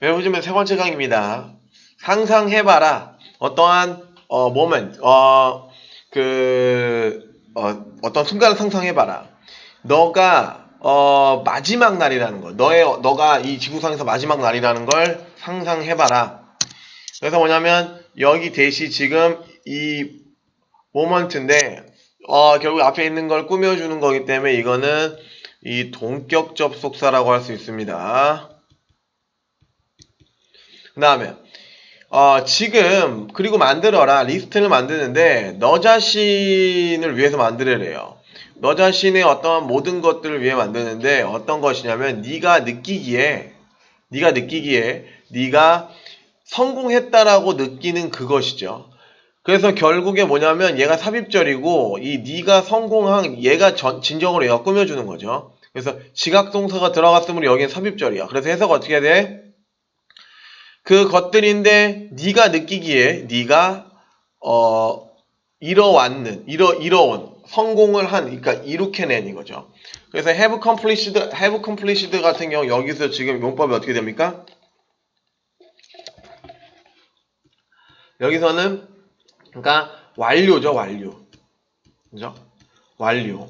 외우주면 세 번째 강입니다. 상상해봐라. 어떠한, 어, 모멘, 어, 그, 어, 어떤 순간을 상상해봐라. 너가, 어, 마지막 날이라는 거. 너의, 너가 이 지구상에서 마지막 날이라는 걸 상상해봐라. 그래서 뭐냐면, 여기 대시 지금 이 모먼트인데, 어, 결국 앞에 있는 걸 꾸며주는 거기 때문에 이거는 이 동격 접속사라고 할 수 있습니다. 그 다음에 어, 지금 그리고 만들어라 리스트를 만드는데 너 자신을 위해서 만들어래요. 너 자신의 어떤 모든 것들을 위해 만드는데 어떤 것이냐면 네가 느끼기에 네가 느끼기에 네가 성공했다라고 느끼는 그것이죠. 그래서 결국에 뭐냐면 얘가 삽입절이고 이 네가 성공한 얘가 전, 진정으로 얘가 꾸며주는 거죠. 그래서 지각동사가 들어갔으므로 여기는 삽입절이야. 그래서 해석 어떻게 돼? 그 것들인데 네가 느끼기에 네가 어 이뤄왔는 이뤄 이뤄온 성공을 한 그러니까 이룩해낸 이거죠. 그래서 have completed have completed 같은 경우 여기서 지금 용법이 어떻게 됩니까? 여기서는 그러니까 완료죠 완료 그죠? 완료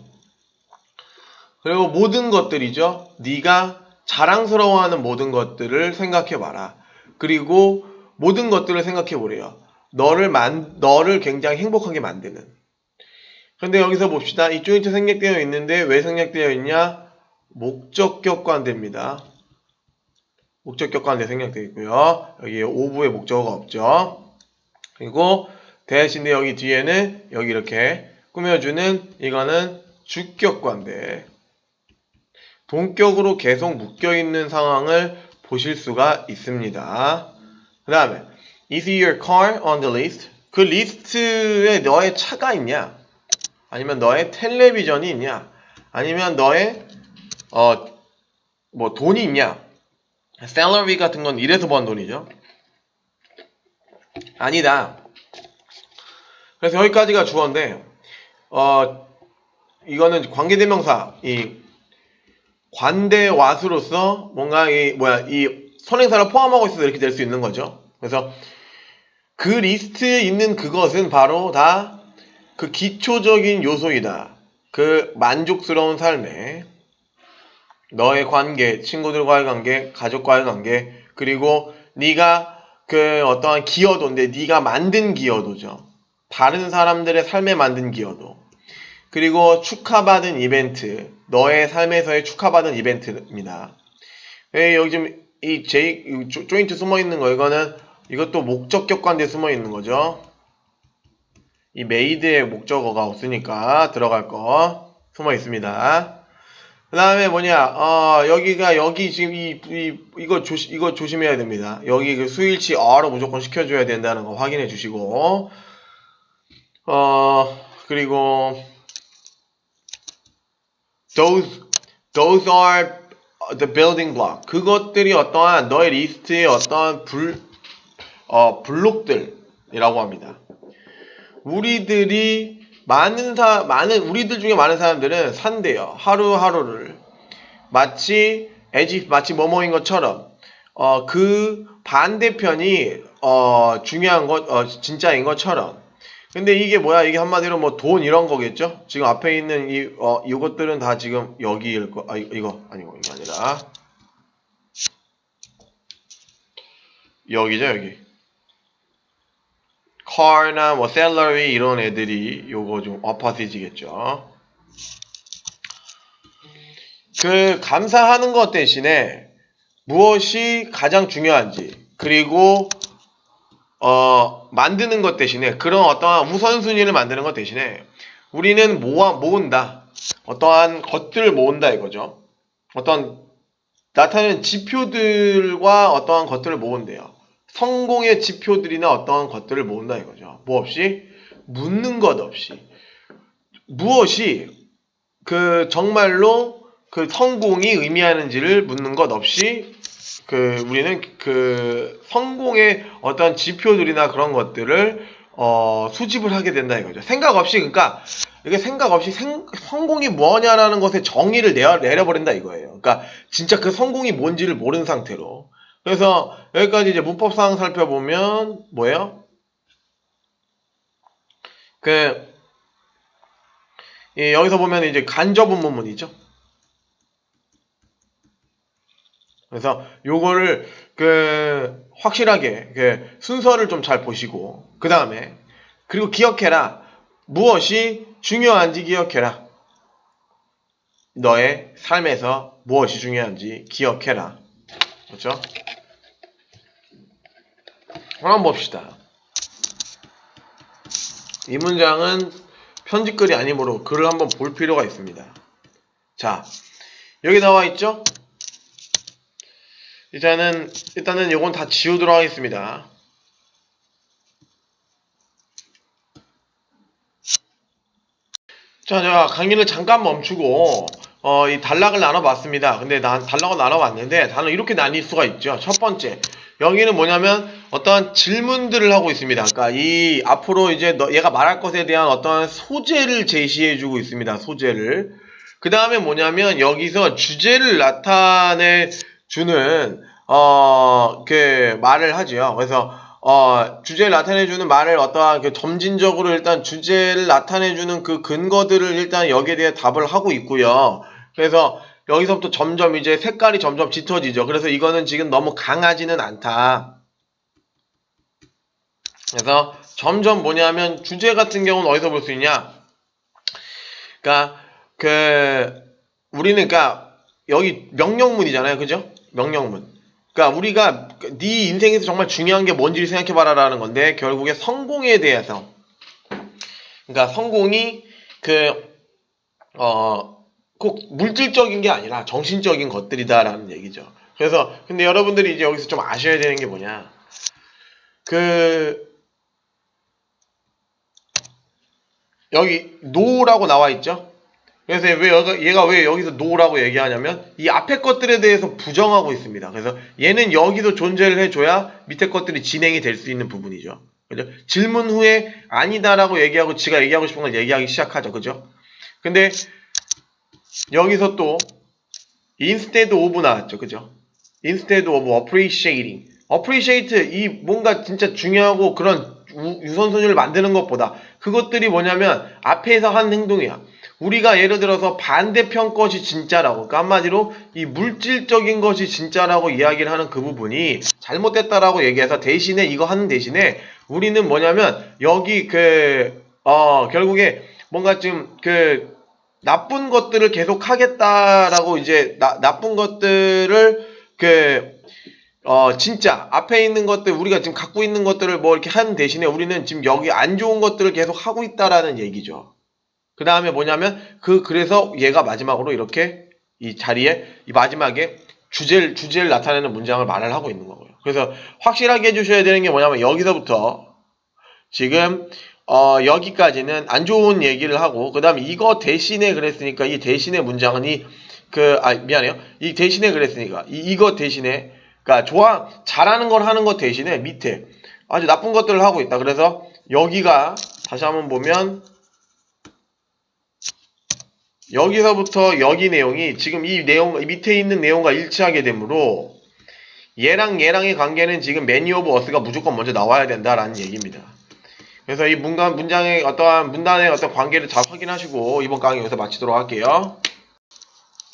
그리고 모든 것들이죠. 네가 자랑스러워하는 모든 것들을 생각해 봐라. 그리고 모든 것들을 생각해 보래요. 너를 만 너를 굉장히 행복하게 만드는. 그런데 여기서 봅시다. 이 조인트 생략되어 있는데 왜 생략되어 있냐? 목적격 관대입니다. 목적격 관대 생략되어 있고요. 여기에 오부의 목적어가 없죠. 그리고 대신에 여기 뒤에는 여기 이렇게 꾸며주는 이거는 주격 관대. 동격으로 계속 묶여 있는 상황을 보실 수가 있습니다. 그 다음에 Is your car on the list? 그 리스트에 너의 차가 있냐? 아니면 너의 텔레비전이 있냐? 아니면 너의 어 뭐 돈이 있냐? salary 같은 건 일해서 번 돈이죠. 아니다. 그래서 여기까지가 주어인데 어 이거는 관계대명사 이 관대와수로서 뭔가 이 뭐야 이 선행사를 포함하고 있어서 이렇게 될 수 있는 거죠. 그래서 그 리스트에 있는 그것은 바로 다 그 기초적인 요소이다. 그 만족스러운 삶에 너의 관계, 친구들과의 관계, 가족과의 관계, 그리고 네가 그 어떠한 기여도인데 네가 만든 기여도죠. 다른 사람들의 삶에 만든 기여도. 그리고 축하받은 이벤트, 너의 삶에서의 축하받은 이벤트입니다. 예, 여기 지금 이 J 이 조- 조인트 숨어 있는 거 이거는 이것도 목적 격 관대 숨어 있는 거죠. 이 메이드의 목적어가 없으니까 들어갈 거 숨어 있습니다. 그 다음에 뭐냐, 어, 여기가, 여기 지금 이, 이, 이거 조시, 이거 조심해야 됩니다. 여기 그 수일치 어로 무조건 시켜줘야 된다는 거 확인해 주시고, 어, 그리고, those, those are the building block. 그것들이 어떠한 너의 리스트의 어떠한 불, 어, 블록들이라고 합니다. 우리들이 많은 사 많은 우리들 중에 많은 사람들은 산대요. 하루하루를 마치 as 마치 뭐뭐인 것처럼 어 그 반대편이 어 중요한 것 어, 진짜인 것처럼. 근데 이게 뭐야? 이게 한마디로 뭐 돈 이런 거겠죠? 지금 앞에 있는 이 어 이것들은 다 지금 여기일 거. 아 이- 이거 아니고 이게 아니라 여기죠 여기. car나 뭐 salary 이런 애들이 요거 좀 엎어지겠죠. 그 감사하는 것 대신에 무엇이 가장 중요한지 그리고 어 만드는 것 대신에 그런 어떠한 우선순위를 만드는 것 대신에 우리는 모아 모은다 어떠한 것들을 모은다 이거죠. 어떤 나타내는 지표들과 어떠한 것들을 모은대요. 성공의 지표들이나 어떠한 것들을 모은다 이거죠. 뭐 없이 묻는 것 없이 무엇이 그 정말로 그 성공이 의미하는지를 묻는 것 없이 그 우리는 그 성공의 어떤 지표들이나 그런 것들을 어 수집을 하게 된다 이거죠. 생각 없이 그러니까 이게 생각 없이 생- 성공이 뭐냐라는 것에 정의를 내려, 내려버린다 이거예요. 그러니까 진짜 그 성공이 뭔지를 모르는 상태로 그래서 여기까지 이제 문법상 살펴보면 뭐예요? 그 예, 여기서 보면 이제 간접은 문문이죠. 그래서 요거를 그 확실하게 그 순서를 좀 잘 보시고 그 다음에 그리고 기억해라 무엇이 중요한지 기억해라 너의 삶에서 무엇이 중요한지 기억해라 그렇죠? 한번 봅시다. 이 문장은 편집글이 아니므로 글을 한번 볼 필요가 있습니다. 자, 여기 나와 있죠? 일단은, 일단은 요건 다 지우도록 하겠습니다. 자, 제가 강의를 잠깐 멈추고, 어, 이 단락을 나눠봤습니다. 근데 난 단락을 나눠봤는데, 단어 이렇게 나뉠 수가 있죠. 첫 번째. 여기는 뭐냐면, 어떠한 질문들을 하고 있습니다. 그러니까 이, 앞으로 이제 너, 얘가 말할 것에 대한 어떠한 소재를 제시해주고 있습니다. 소재를. 그 다음에 뭐냐면, 여기서 주제를 나타내 주는, 어, 그, 말을 하지요. 그래서, 어, 주제를 나타내주는 말을 어떠한 그 점진적으로 일단 주제를 나타내주는 그 근거들을 일단 여기에 대해 답을 하고 있고요. 그래서 여기서부터 점점 이제 색깔이 점점 짙어지죠. 그래서 이거는 지금 너무 강하지는 않다. 그래서 점점 뭐냐면 주제 같은 경우는 어디서 볼 수 있냐? 그러니까 그 우리는 그러니까 여기 명령문이잖아요. 그죠? 명령문. 그러니까 우리가 네 인생에서 정말 중요한 게 뭔지를 생각해 봐라라는 건데 결국에 성공에 대해서 그러니까 성공이 그 어 꼭 물질적인 게 아니라 정신적인 것들이다라는 얘기죠. 그래서 근데 여러분들이 이제 여기서 좀 아셔야 되는 게 뭐냐? 그 여기 노라고 나와 있죠. 그래서 왜 얘가 왜 여기서 노라고 얘기하냐면 이 앞에 것들에 대해서 부정하고 있습니다. 그래서 얘는 여기서 존재를 해줘야 밑에 것들이 진행이 될 수 있는 부분이죠. 그죠? 질문 후에 아니다라고 얘기하고 지가 얘기하고 싶은 걸 얘기하기 시작하죠. 그죠? 근데 여기서 또 instead of 나왔죠. 그죠? instead of appreciating. appreciate 이 뭔가 진짜 중요하고 그런 우- 유선순위를 만드는 것보다 그것들이 뭐냐면 앞에서 한 행동이야. 우리가 예를 들어서 반대편 것이 진짜라고, 그러니까 한마디로 이 물질적인 것이 진짜라고 이야기를 하는 그 부분이 잘못됐다라고 얘기해서 대신에 이거 하는 대신에 우리는 뭐냐면 여기 그, 어, 결국에 뭔가 좀그 나쁜 것들을 계속 하겠다라고 이제 나, 나쁜 것들을 그, 어, 진짜 앞에 있는 것들 우리가 지금 갖고 있는 것들을 뭐 이렇게 하는 대신에 우리는 지금 여기 안 좋은 것들을 계속 하고 있다라는 얘기죠. 그 다음에 뭐냐면 그 그래서 얘가 마지막으로 이렇게 이 자리에 이 마지막에 주제를 주제를 나타내는 문장을 말을 하고 있는 거고요. 그래서 확실하게 해주셔야 되는 게 뭐냐면 여기서부터 지금 어 여기까지는 안 좋은 얘기를 하고 그 다음에 이거 대신에 그랬으니까 이 대신의 문장은 이 그 아 미안해요 이 대신에 그랬으니까 이 이거 대신에 그러니까 좋아 잘하는 걸 하는 것 대신에 밑에 아주 나쁜 것들을 하고 있다. 그래서 여기가 다시 한번 보면 여기서부터 여기 내용이 지금 이 내용 이 밑에 있는 내용과 일치하게 되므로 얘랑 얘랑의 관계는 지금 매니 오브 어스가 무조건 먼저 나와야 된다라는 얘기입니다. 그래서 이 문간 문장의 어떠한 문단의 어떤 관계를 잘 확인하시고 이번 강의 여기서 마치도록 할게요.